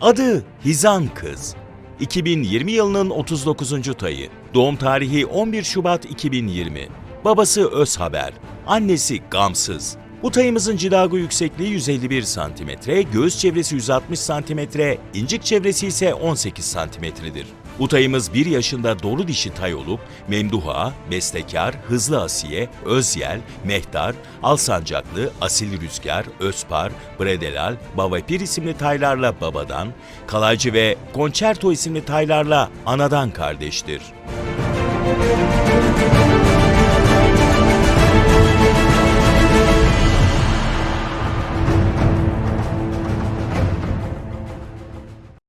Adı Hizan Kız. 2020 yılının 39. tayı. Doğum tarihi 11 Şubat 2020. Babası Öz Haber, annesi Gamsız. Bu tayımızın cilago yüksekliği 151 cm, göğüs çevresi 160 cm, incik çevresi ise 18 cm'dir. Bu tayımız 1 yaşında dolu dişi tay olup Memduha, Bestekar, Hızlı Asiye, Özyel, Mehtar, Alsancaklı, Asil Rüzgar, Özpar, Bredelal, Bavapir isimli taylarla babadan, Kalaycı ve Concerto isimli taylarla anadan kardeştir.